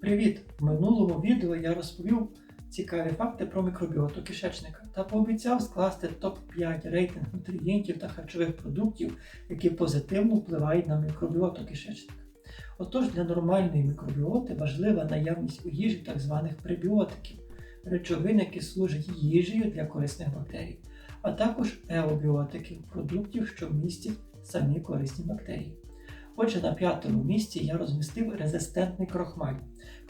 Привіт! В минулому відео я розповів цікаві факти про мікробіоту кишечника та пообіцяв скласти топ-5 рейтинг нутрієнтів та харчових продуктів, які позитивно впливають на мікробіоту кишечника. Отож, для нормальної мікробіоти важлива наявність у їжі так званих пребіотиків, речовин, які служать їжею для корисних бактерій, а також еобіотиків, продуктів, що містять самі корисні бактерії. Отже, на п'ятому місці я розмістив резистентний крохмаль.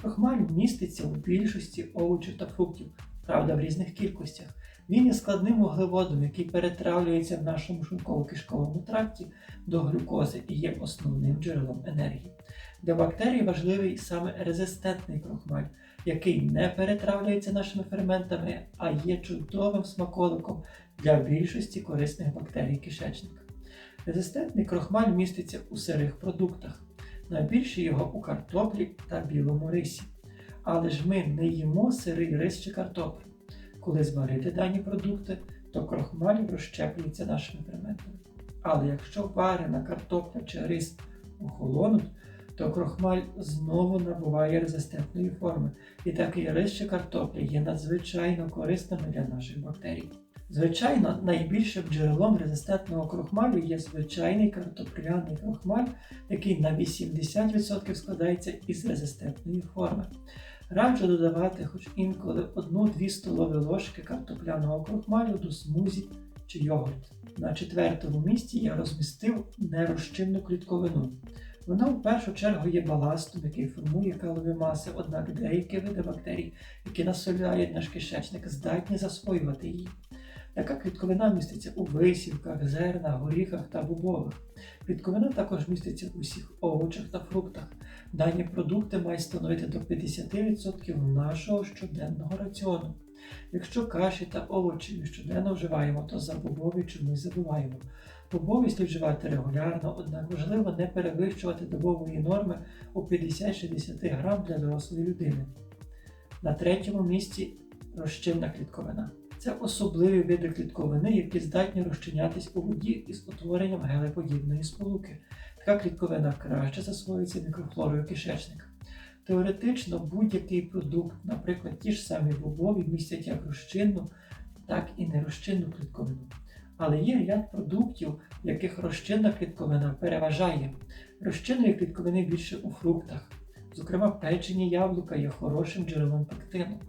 Крохмаль міститься у більшості овочів та фруктів, правда, в різних кількостях. Він є складним вуглеводом, який перетравлюється в нашому шлунково-кишковому тракті до глюкози і є основним джерелом енергії. Для бактерій важливий саме резистентний крохмаль, який не перетравлюється нашими ферментами, а є чудовим смаколиком для більшості корисних бактерій кишечника. Резистентний крохмаль міститься у сирих продуктах, найбільше його у картоплі та білому рисі. Але ж ми не їмо сирий рис чи картоплю. Коли зварити дані продукти, то крохмаль розщеплюється нашими ферментами. Але якщо варена картопля чи рис охолонуть, то крохмаль знову набуває резистентної форми, і такий рис чи картопля є надзвичайно корисними для наших бактерій. Звичайно, найбільшим джерелом резистентного крохмалю є звичайний картопляний крохмаль, який на 80% складається із резистентної форми. Раджу додавати хоч інколи 1-2 столові ложки картопляного крохмалю до смузі чи йогурт. На четвертому місці я розмістив нерозчинну клітковину. Вона в першу чергу є баластом, який формує калові маси, однак деякі види бактерій, які населяють наш кишечник, здатні засвоювати її. Така клітковина міститься у висівках, зернах, горіхах та бобових. Клітковина також міститься у всіх овочах та фруктах. Дані продукти мають становити до 50% нашого щоденного раціону. Якщо каші та овочі ми щоденно вживаємо, то за бобові чомусь забуваємо. Бобові слід вживати регулярно, однак важливо не перевищувати добової норми у 50-60 грам для дорослої людини. На третьому місці розчинна клітковина. Це особливі види клітковини, які здатні розчинятись у воді із утворенням гелеподібної сполуки. Така клітковина краще засвоюється мікрофлорою кишечника. Теоретично будь-який продукт, наприклад, ті ж самі бобові, містять як розчинну, так і нерозчинну клітковину. Але є ряд продуктів, в яких розчинна клітковина переважає. Розчинної клітковини більше у фруктах. Зокрема, печені яблука є хорошим джерелом пектину.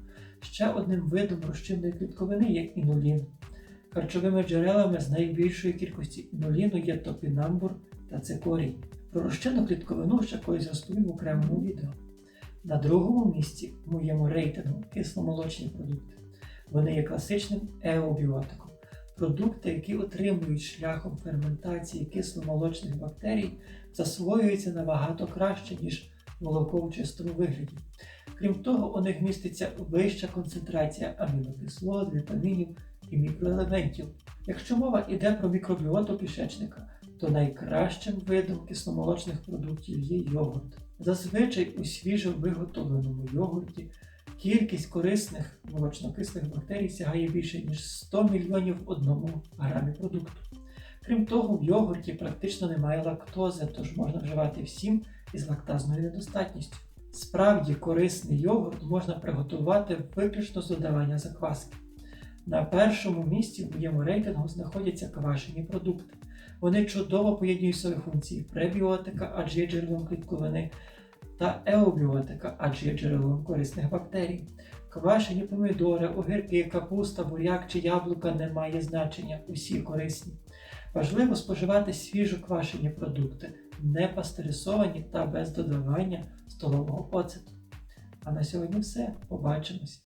Ще одним видом розчинної клітковини є інулін. Харчовими джерелами з найбільшої кількості інуліну є топінамбур та цикорій. Про розчинну клітковину ще колись розповім в окремому відео. На другому місці в моєму рейтингу кисломолочні продукти. Вони є класичним еобіотиком. Продукти, які отримують шляхом ферментації кисломолочних бактерій, засвоюються набагато краще, ніж молоко в чистому вигляді. Крім того, у них міститься вища концентрація амінокислот, вітамінів і мікроелементів. Якщо мова йде про мікробіоту кишечника, то найкращим видом кисломолочних продуктів є йогурт. Зазвичай у свіжо виготовленому йогурті кількість корисних молочнокислих бактерій сягає більше ніж 100 мільйонів в одному грамі продукту. Крім того, в йогурті практично немає лактози, тож можна вживати всім із лактазною недостатністю. Справді корисний йогурт можна приготувати виключно з додавання закваски. На першому місці в моєму рейтингу знаходяться квашені продукти. Вони чудово поєднують свої функції пребіотика, адже є джерелом клітковини, та еобіотика, адже є джерелом корисних бактерій. Квашені помідори, огірки, капуста, буряк чи яблука не має значення, усі корисні. Важливо споживати свіжо квашені продукти, не пастеризовані та без додавання столового оцету. А на сьогодні все. Побачимось!